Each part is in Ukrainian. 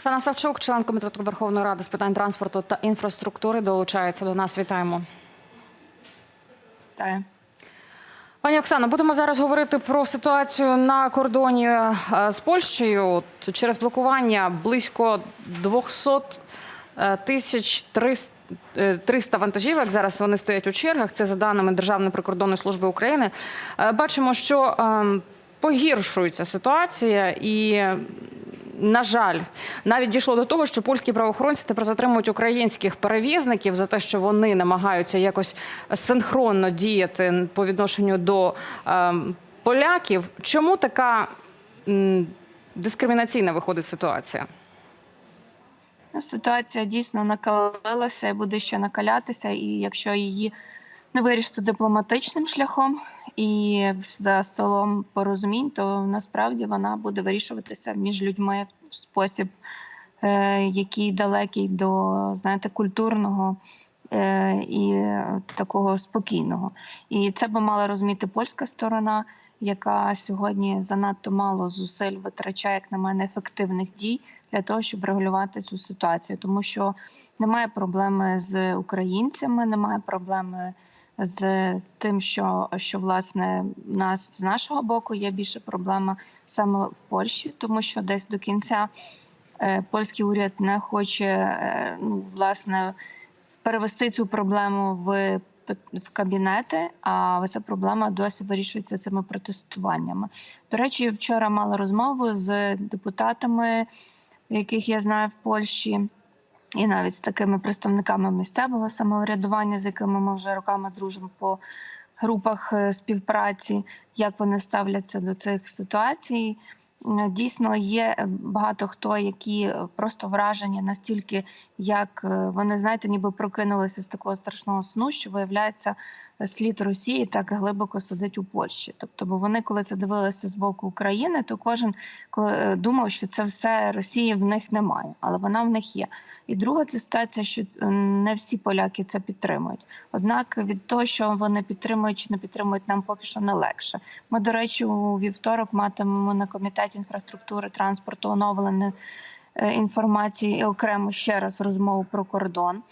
Оксана Савчук, член комітету Верховної Ради з питань транспорту та інфраструктури, долучається до нас. Вітаємо. Вітаю. Пані Оксано, будемо зараз говорити про ситуацію на кордоні е, з Польщею. Через блокування близько 200 е, тисяч 300 е, 300 вантажівок. Зараз вони стоять у чергах. Це за даними Державної прикордонної служби України. Бачимо, що е, погіршується ситуація і. На жаль, навіть дійшло до того, що польські правоохоронці тепер затримують українських перевізників за те, що вони намагаються якось синхронно діяти по відношенню до е, поляків. Чому така м, дискримінаційна виходить ситуація? Ну, ситуація дійсно накалилася і буде ще накалятися, і якщо її не вирішити дипломатичним шляхом і за столом порозумінь, то насправді вона буде вирішуватися між людьми в спосіб, е, який далекий до знаєте, культурного. е, І такого спокійного, і це би мала розуміти польська сторона, яка сьогодні занадто мало зусиль витрачає, як на мене, ефективних дій для того, щоб врегулювати цю ситуацію, тому що немає проблеми з українцями, немає проблеми з тим, що, що власне нас з нашого боку є більше проблема саме в Польщі, тому що десь до кінця е, польський уряд не хоче е, ну, власне перевести цю проблему в в кабінети, а ця проблема досі вирішується цими протестуваннями. До речі, вчора мала розмову з депутатами, яких я знаю в Польщі, і навіть з такими представниками місцевого самоврядування, з якими ми вже роками дружимо по групах е, співпраці, як вони ставляться до цих ситуацій. Дійсно, є е, багато хто, які е, просто вражені настільки, як е, вони знаєте, ніби прокинулися з такого страшного сну, що виявляється слід Росії так глибоко сидить у Польщі. Тобто, бо вони, коли це дивилися з боку України, то кожен думав, що це все Росії в них немає, але вона в них є. І друга це ситуація, що не всі поляки це підтримують. Однак від того, що вони підтримують чи не підтримують, нам поки що не легше. Ми, до речі, у вівторок матимемо на комітеті інфраструктури транспорту оновлення інформації інформацію і окремо ще раз розмову про кордон,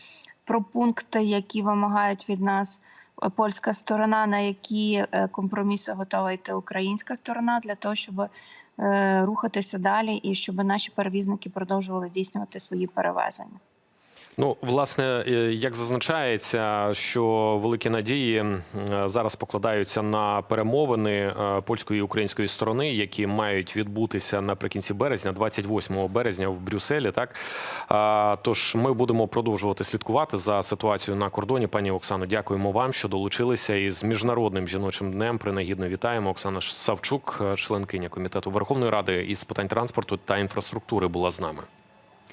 про пункти, які вимагають від нас е, польська сторона, на які е, компроміси готова йти українська сторона для того, щоб е, рухатися далі і щоб наші перевізники продовжували здійснювати свої перевезення. Ну, власне, е, як зазначається, що великі надії е, зараз покладаються на перемовини е, польської і української сторони, які мають відбутися наприкінці березня, 28 березня в Брюсселі. Так тож ми будемо продовжувати слідкувати за ситуацією на кордоні. Пані Оксано, дякуємо вам, що долучилися із міжнародним жіночим днем. Принагідно вітаємо. Оксана Савчук, членкиня комітету Верховної Ради із питань транспорту та інфраструктури, була з нами.